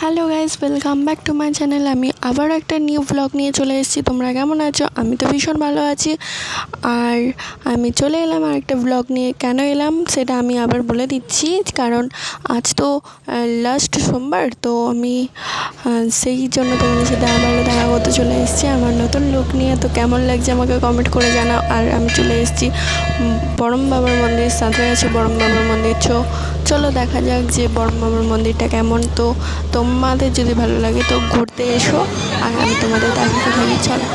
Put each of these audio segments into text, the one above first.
Hello guys welcome back to my channel আমি আবার একটা নিউ ব্লগ নিয়ে চলে এসেছি। তোমরা কেমন আছো? আমি তো ভীষণ ভালো আছি। আর আমি চলে এলাম আর একটা ব্লগ নিয়ে। কেন এলাম? সেটা আমি আবার বলে দিচ্ছি। কারণ আজ তো লাস্ট সোমবার, তো আমি হ্যাঁ, সেই জন্য তোমাদের সাথে আবারও দেখা করতে চলে এসেছি। আমার নতুন লুক নিয়ে তো কেমন লাগছে আমাকে কমেন্ট করে জানাও। আর আমি চলে এসেছি বরম বাবার মন্দির সাঁতরে আছে বরম বাবার মন্দির। ছো চলো দেখা যাক যে বরম বাবার মন্দিরটা কেমন। তো তোমাদের যদি ভালো লাগে তো ঘুরতে এসো। আর আমি তোমাদের দেখাতে থাকি, চলো।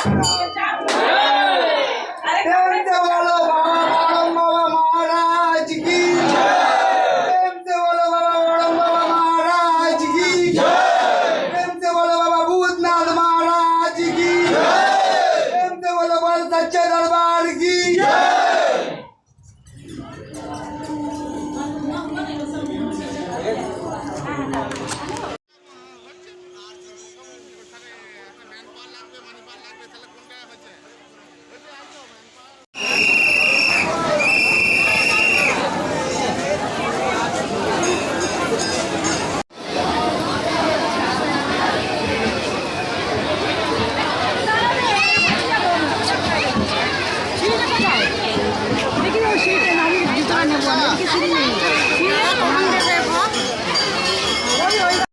Thank you. 思わず立っちゃう